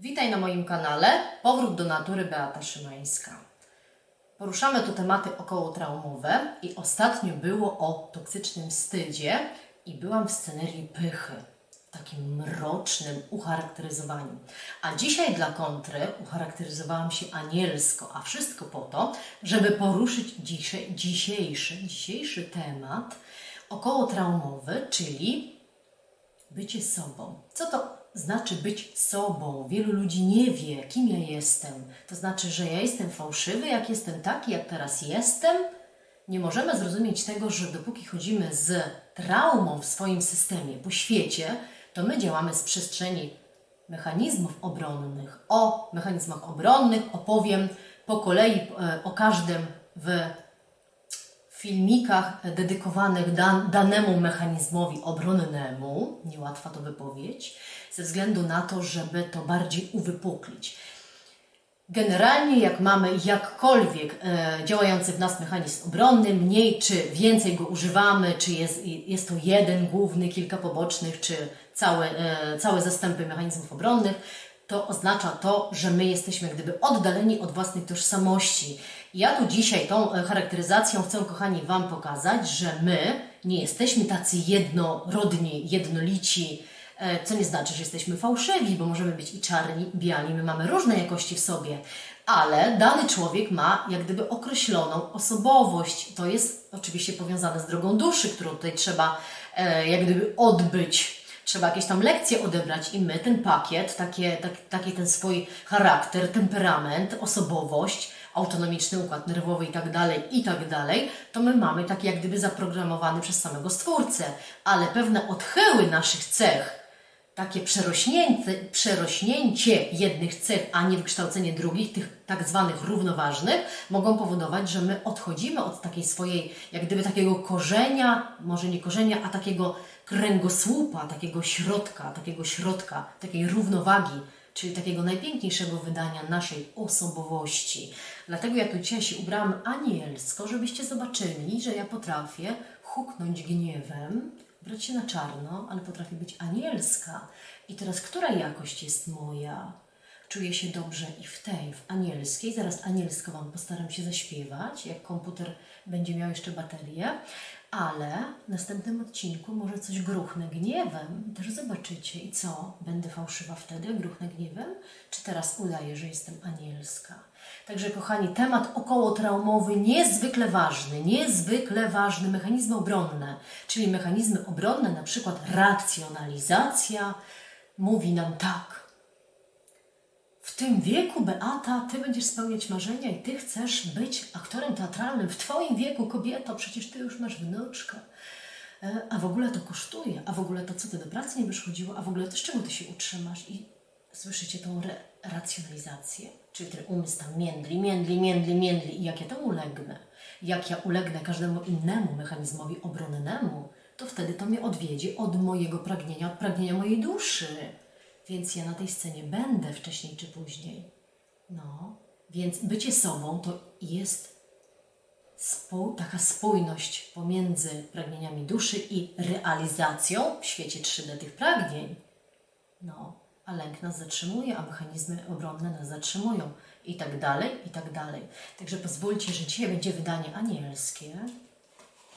Witaj na moim kanale Powrót do natury Beata Szymańska. Poruszamy tu tematy okołotraumowe i ostatnio było o toksycznym wstydzie i byłam w scenerii pychy, w takim mrocznym ucharakteryzowaniu. A dzisiaj dla kontry ucharakteryzowałam się anielsko, a wszystko po to, żeby poruszyć dzisiejszy, dzisiejszy temat okołotraumowy, czyli bycie sobą. Co to znaczy być sobą? Wielu ludzi nie wie, kim ja jestem. To znaczy, że ja jestem fałszywy, jak jestem taki, jak teraz jestem. Nie możemy zrozumieć tego, że dopóki chodzimy z traumą w swoim systemie po świecie, to my działamy z przestrzeni mechanizmów obronnych. O mechanizmach obronnych opowiem po kolei e, o każdym w filmikach dedykowanych dan, danemu mechanizmowi obronnemu, niełatwa to wypowiedź, ze względu na to, żeby to bardziej uwypuklić. Generalnie, jak mamy jakkolwiek e, działający w nas mechanizm obronny, mniej czy więcej go używamy, czy jest, jest to jeden główny, kilka pobocznych, czy całe, e, całe zastępy mechanizmów obronnych, to oznacza to, że my jesteśmy gdyby oddaleni od własnej tożsamości. Ja tu dzisiaj tą e, charakteryzacją chcę, kochani, Wam pokazać, że my nie jesteśmy tacy jednorodni, jednolici, e, co nie znaczy, że jesteśmy fałszywi, bo możemy być i czarni, i biali, my mamy różne jakości w sobie, ale dany człowiek ma jak gdyby określoną osobowość. To jest oczywiście powiązane z drogą duszy, którą tutaj trzeba e, jak gdyby odbyć trzeba jakieś tam lekcje odebrać i my ten pakiet, takie, tak, taki ten swój charakter, temperament, osobowość, autonomiczny układ nerwowy i tak dalej, i tak dalej, to my mamy taki jak gdyby zaprogramowany przez samego Stwórcę, ale pewne odchyły naszych cech, takie przerośnięcie, przerośnięcie jednych cech, a nie wykształcenie drugich, tych tak zwanych równoważnych, mogą powodować, że my odchodzimy od takiej swojej, jak gdyby takiego korzenia, może nie korzenia, a takiego kręgosłupa, takiego środka, takiego środka, takiej równowagi, czyli takiego najpiękniejszego wydania naszej osobowości. Dlatego ja tu dzisiaj się ubrałam anielsko, żebyście zobaczyli, że ja potrafię huknąć gniewem, brać się na czarno, ale potrafię być anielska. I teraz, która jakość jest moja? Czuję się dobrze i w tej, w anielskiej. Zaraz anielsko Wam postaram się zaśpiewać, jak komputer będzie miał jeszcze baterię. Ale w następnym odcinku może coś gruchnę gniewem. Też zobaczycie. I co? Będę fałszywa wtedy, gruchnę gniewem? Czy teraz udaję, że jestem anielska? Także, kochani, temat okołotraumowy niezwykle ważny, niezwykle ważny, mechanizmy obronne, czyli mechanizmy obronne, na przykład reakcjonalizacja, mówi nam tak. Tym wieku, Beata, ty będziesz spełniać marzenia i ty chcesz być aktorem teatralnym. W twoim wieku, kobieto, przecież ty już masz wnuczkę. E, A w ogóle to kosztuje, a w ogóle to co ty do pracy nie będziesz a w ogóle to z czego ty się utrzymasz? I słyszycie tą re racjonalizację, czyli ten umysł tam międli, międli, międli, międli i jak ja temu ulegnę, jak ja ulegnę każdemu innemu mechanizmowi obronnemu, to wtedy to mnie odwiedzie od mojego pragnienia, od pragnienia mojej duszy. Więc ja na tej scenie będę wcześniej czy później. No, więc bycie sobą to jest spół, taka spójność pomiędzy pragnieniami duszy i realizacją w świecie 3D tych pragnień. No, a lęk nas zatrzymuje, a mechanizmy obronne nas zatrzymują i tak dalej, i tak dalej. Także pozwólcie, że dzisiaj będzie wydanie anielskie,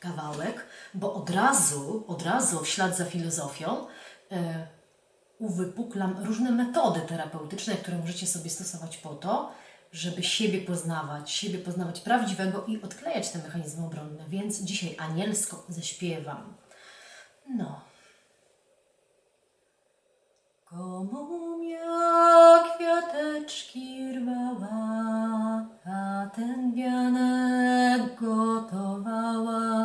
kawałek, bo od razu, od razu w ślad za filozofią e, uwypuklam różne metody terapeutyczne, które możecie sobie stosować po to, żeby siebie poznawać, siebie poznawać prawdziwego i odklejać te mechanizmy obronne. Więc dzisiaj anielsko zaśpiewam. No. Komunia kwiateczki rwała, a ten wianek gotowała.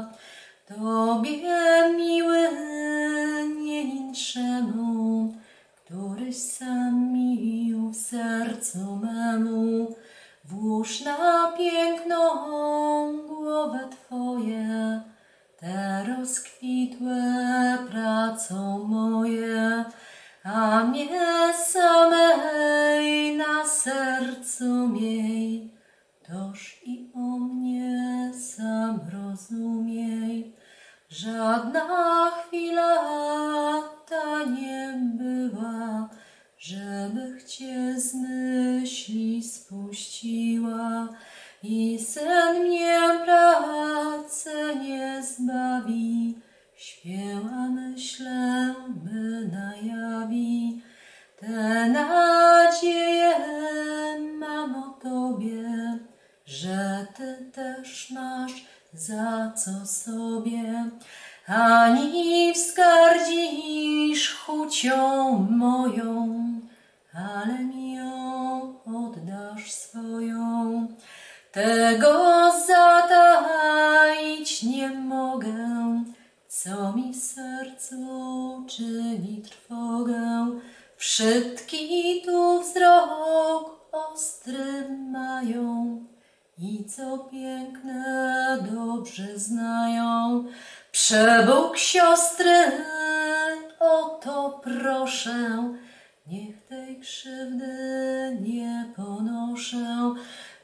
Mnie samej na sercu miej, toż i o mnie sam rozumiej. Żadna chwila ta nie była, żeby cię z myśli spuściła i sen mnie pracę nie zbawi. Śpiewa myślę, by na jawi te nadzieje mam o Tobie, że Ty też masz za co sobie, ani wzgardzisz chucią moją, ale mi ją oddasz swoją. Tego zataić nie mogę, co mi sercu czyni trwogę. Wszystki tu wzrok ostry mają i co piękne dobrze znają. Przebóg siostry, o to proszę, niech tej krzywdy nie ponoszę,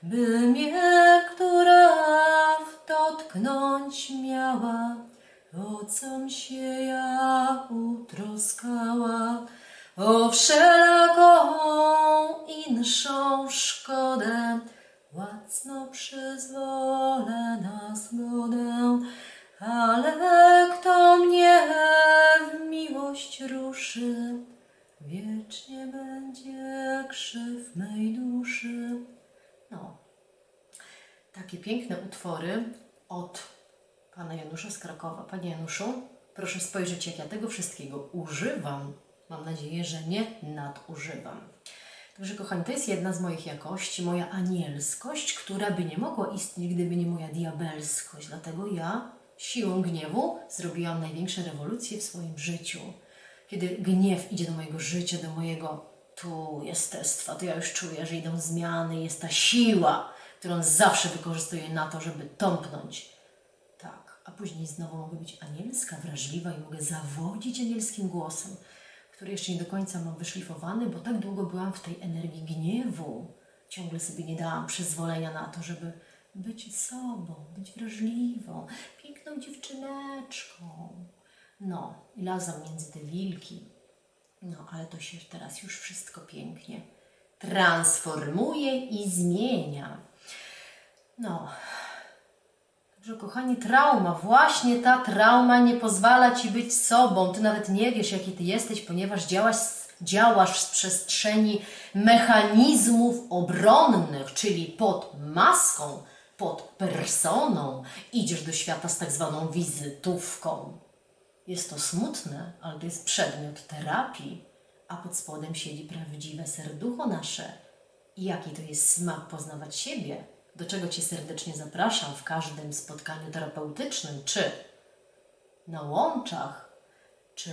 by mnie, która w dotknąć miała, com się ja utroskała, o wszelaką inszą szkodę, łacno przyzwolę na zgodę, ale kto mnie w miłość ruszy, wiecznie będzie krzyw mej duszy. No, takie piękne utwory od pana Janusza z Krakowa. Panie Januszu, proszę spojrzeć, jak ja tego wszystkiego używam. Mam nadzieję, że nie nadużywam. Także, kochani, to jest jedna z moich jakości, moja anielskość, która by nie mogła istnieć, gdyby nie moja diabelskość. Dlatego ja siłą gniewu zrobiłam największe rewolucje w swoim życiu. Kiedy gniew idzie do mojego życia, do mojego tu jestestwa, to ja już czuję, że idą zmiany, jest ta siła, którą zawsze wykorzystuję na to, żeby tąpnąć. A później znowu mogę być anielska, wrażliwa i mogę zawodzić anielskim głosem, który jeszcze nie do końca mam wyszlifowany, bo tak długo byłam w tej energii gniewu. Ciągle sobie nie dałam przyzwolenia na to, żeby być sobą, być wrażliwą, piękną dziewczyneczką. No, i lazam między te wilki. No, ale to się teraz już wszystko pięknie transformuje i zmienia. No, Także kochani, trauma, właśnie ta trauma nie pozwala Ci być sobą. Ty nawet nie wiesz, jaki Ty jesteś, ponieważ działasz, działasz z przestrzeni mechanizmów obronnych, czyli pod maską, pod personą. Idziesz do świata z tak zwaną wizytówką. Jest to smutne, ale to jest przedmiot terapii, a pod spodem siedzi prawdziwe serducho nasze. I jaki to jest smak poznawać siebie, do czego Cię serdecznie zapraszam w każdym spotkaniu terapeutycznym, czy na łączach, czy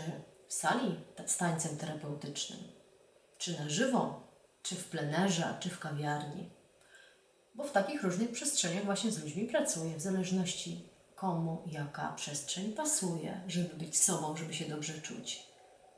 w sali z tańcem terapeutycznym, czy na żywo, czy w plenerze, czy w kawiarni. Bo w takich różnych przestrzeniach właśnie z ludźmi pracuję, w zależności komu jaka przestrzeń pasuje, żeby być sobą, żeby się dobrze czuć.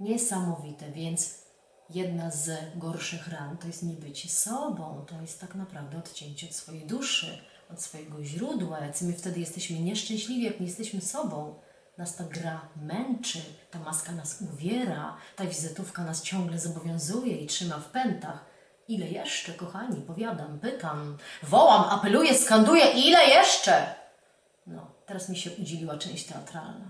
Niesamowite, więc jedna z gorszych ran to jest nie bycie sobą, to jest tak naprawdę odcięcie od swojej duszy, od swojego źródła. Jacy my wtedy jesteśmy nieszczęśliwi, jak nie jesteśmy sobą. Nas ta gra męczy, ta maska nas uwiera, ta wizytówka nas ciągle zobowiązuje i trzyma w pętach. Ile jeszcze, kochani? Powiadam, pytam, wołam, apeluję, skanduję, ile jeszcze? No, teraz mi się udzieliła część teatralna,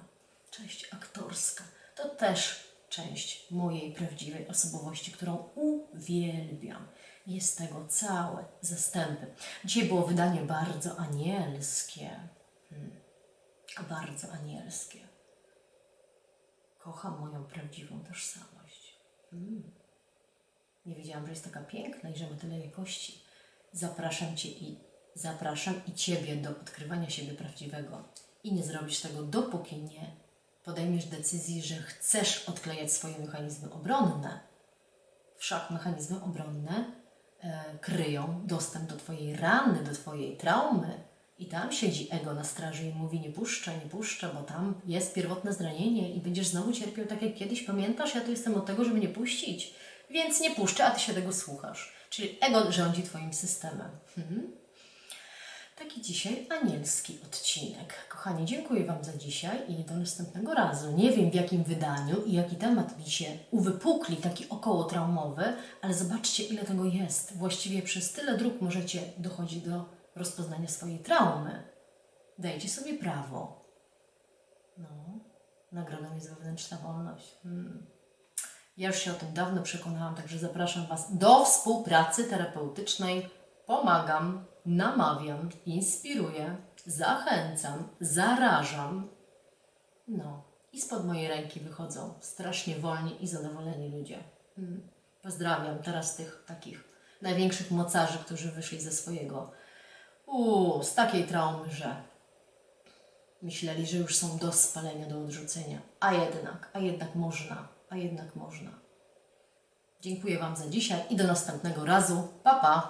część aktorska. To też część mojej prawdziwej osobowości, którą uwielbiam. Jest tego całe zastępy. Dzisiaj było wydanie bardzo anielskie. Hmm. Bardzo anielskie. Kocham moją prawdziwą tożsamość. Hmm. Nie wiedziałam, że jest taka piękna i że ma tyle jakości. Zapraszam Cię i zapraszam i Ciebie do odkrywania siebie prawdziwego. I nie zrobisz tego, dopóki nie podejmiesz decyzji, że chcesz odklejać swoje mechanizmy obronne. Wszak mechanizmy obronne e, kryją dostęp do Twojej rany, do Twojej traumy. I tam siedzi ego na straży i mówi: Nie puszczę, nie puszczę, bo tam jest pierwotne zranienie i będziesz znowu cierpiał tak jak kiedyś. Pamiętasz, ja tu jestem od tego, żeby nie puścić. Więc nie puszczę, a ty się tego słuchasz. Czyli ego rządzi Twoim systemem. Mhm. Taki dzisiaj anielski odcinek. Kochani, dziękuję Wam za dzisiaj i do następnego razu. Nie wiem w jakim wydaniu i jaki temat mi się uwypukli, taki około traumowy, ale zobaczcie ile tego jest. Właściwie przez tyle dróg możecie dochodzić do rozpoznania swojej traumy. Dajcie sobie prawo. No, nagrodą jest wewnętrzna wolność. Hmm. Ja już się o tym dawno przekonałam, także zapraszam Was do współpracy terapeutycznej. Pomagam, namawiam, inspiruję, zachęcam, zarażam. No, i spod mojej ręki wychodzą strasznie wolni i zadowoleni ludzie. Hmm. Pozdrawiam teraz tych takich największych mocarzy, którzy wyszli ze swojego, uuu, z takiej traumy, że myśleli, że już są do spalenia, do odrzucenia. A jednak, a jednak można, a jednak można. Dziękuję Wam za dzisiaj i do następnego razu. Pa, pa!